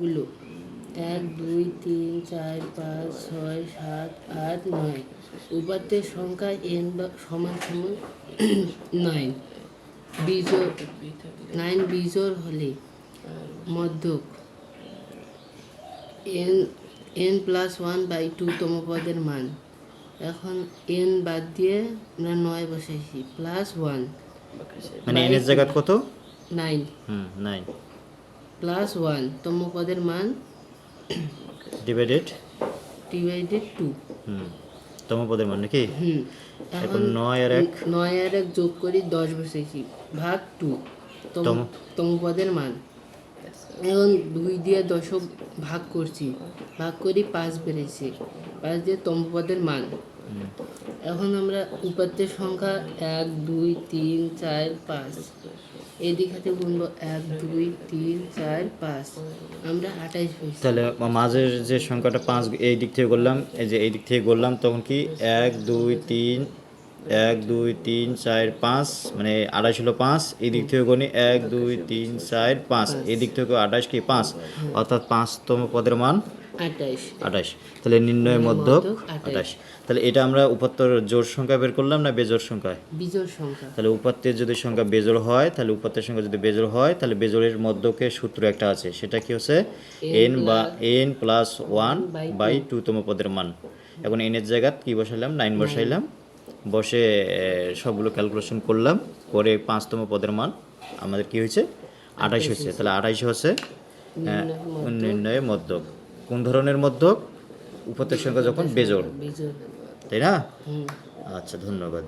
গুলো এক দুই তিন চার পাঁচ ছয় সাত আট নয়। উপাত্তের সংখ্যা এন বা সমান সমান নয়। বিজোড় নাইন বিজোর হলে মধ্যক N N plus one by two তম পদের মান। এখন এন বাদ দিয়ে আমরা নয় বসাইছি প্লাস ওয়ান মানে এনের জায়গা কত? নাইন হুম নাইন প্লাস ওয়ান তম পদের মান ডিভাইডেড ডিভাইডেড টু হুম তম পদের মান নাকি? এখন নয় আর এক? নয় আর এক যোগ করি দশ বসেছি ভাগ টু তম। তম পদের মান। এখন দুই দিয়ে দশক ভাগ করছি ভাগ করি পাঁচ বেড়েছে পাঁচ দিয়ে তম পদের মান। এখন আমরা উপাত্তের সংখ্যা এক, দুই, তিন, চার, পাঁচ। এদিক হাতে গুনবো এক, দুই, তিন, চার, পাঁচ। আমরা আঠাইশ তাহলে মাঝের যে সংখ্যাটা পাঁচ এই দিক থেকে করলাম, এই যে এই দিক থেকে করলাম, তখন কি এক, দুই, তিন, এক, দুই, তিন, চার, পাঁচ মানে আঠাশ হলো পাঁচ, এই দিক থেকে গণি এক, দুই, তিন, চার, পাঁচ। এই দিক থেকে আঠাশ কি পাঁচ? অর্থাৎ পাঁচতম পদের মান আঠাশ। তাহলে নির্ণয় মধ্যক আঠাশ। আঠাশ। তাহলে এটা আমরা উপাত্তর জোর সংখ্যা বের করলাম না বেজোর সংখ্যায় বিজোড় সংখ্যা। তাহলে উপাত্তের যদি সংখ্যা বেজোড় হয় তাহলে উপাত্তের সংখ্যা যদি বেজোড় হয় তাহলে বেজোড়ের মধ্যকে সূত্র একটা আছে। সেটা কি হচ্ছে? এন বা N plus one by two তম পদের মান। এখন এনের জায়গা কি বসাইলাম? নাইন বসাইলাম। বসে সবগুলো ক্যালকুলেশন করলাম। করে পাঁচতম পদের মান। আমাদের কি হয়েছে? আঠাইশ হয়েছে। তাহলে আঠাইশ হচ্ছে নির্ণয়ের মধ্যক। কোন ধরনের মধ্যক? উপত্যের সংখ্যা যখন বেজোড়। তাই না? আচ্ছা ধন্যবাদ।